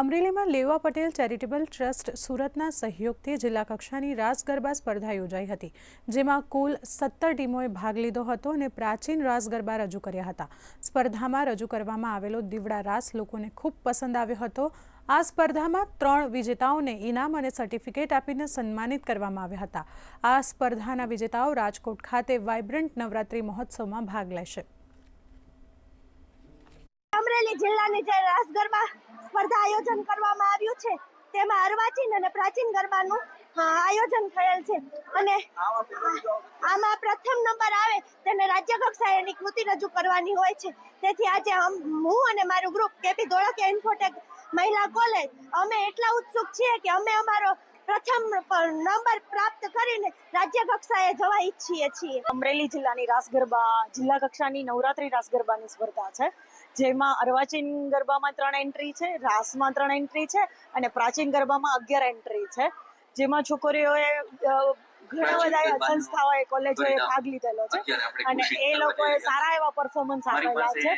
અમરેલીમાં લેવા Patel charitable trust સુરતના સહયોગથી જિલ્લા કક્ષાની રાસ ગરબા સ્પર્ધા યોજાઈ હતી, જેમાં કુલ સત્તર ટીમોએ ભાગ લીધો હતો અને પ્રાચીન રાસ ગરબા રજૂ કર્યા હતા. સ્પર્ધામાં રજૂ કરવામાં આવેલો દીવડા રાસ લોકોને ખૂબ પસંદ આવ્યો હતો. આ સ્પર્ધામાં ત્રણ વિજેતાઓને ઇનામ અને સર્ટિફિકેટ આપીને સન્માનિત કરવામાં આવ્યા હતા. આ સ્પર્ધાના વિજેતાઓ રાજકોટ ખાતે વાઇબ્રન્ટ નવરાત્રી મહોત્સવમાં ભાગ લેશે. અમરેલી જિલ્લાની જે રાસ ગરબા સ્પર્ધા આયોજન કરવામાં આવ્યું છે, તેમાં અર્વાચીન અને પ્રાચીન ગરબાનું આયોજન થયેલ છે. અને આમાં પ્રથમ નંબર આવે, તેને રાજ્ય કક્ષાએ એની કૃતિ રજૂ કરવાની હોય છે. તેથી આજે હું અને મારું ગ્રુપ કેપી ધોળકિયા ઇન્ફોટેક મહિલા કોલેજ અમે એટલા ઉત્સુક છીએ કે અમે અમારો પ્રથમ નંબર પ્રાપ્ત કરીને રાજ્ય કક્ષાએ જવા ઈચ્છીએ છીએ. અમરેલી જિલ્લાની રાસ ગરબા જિલ્લા કક્ષાની નવરાત્રી રાસ ગરબાની સ્પર્ધા છે જેમાં અર્વાચીન ગરબામાં ત્રણ એન્ટ્રી છે રાસમાં ત્રણ એન્ટ્રી છે અને પ્રાચીન ગરબામાં અગિયાર એન્ટ્રી છે જેમાં છોકરીઓએ ઘણા બધા સંસ્થાઓએ કોલેજોએ ભાગ લીધેલો છે અને એ લોકોએ સારા એવા પરફોર્મન્સ આપેલા છે.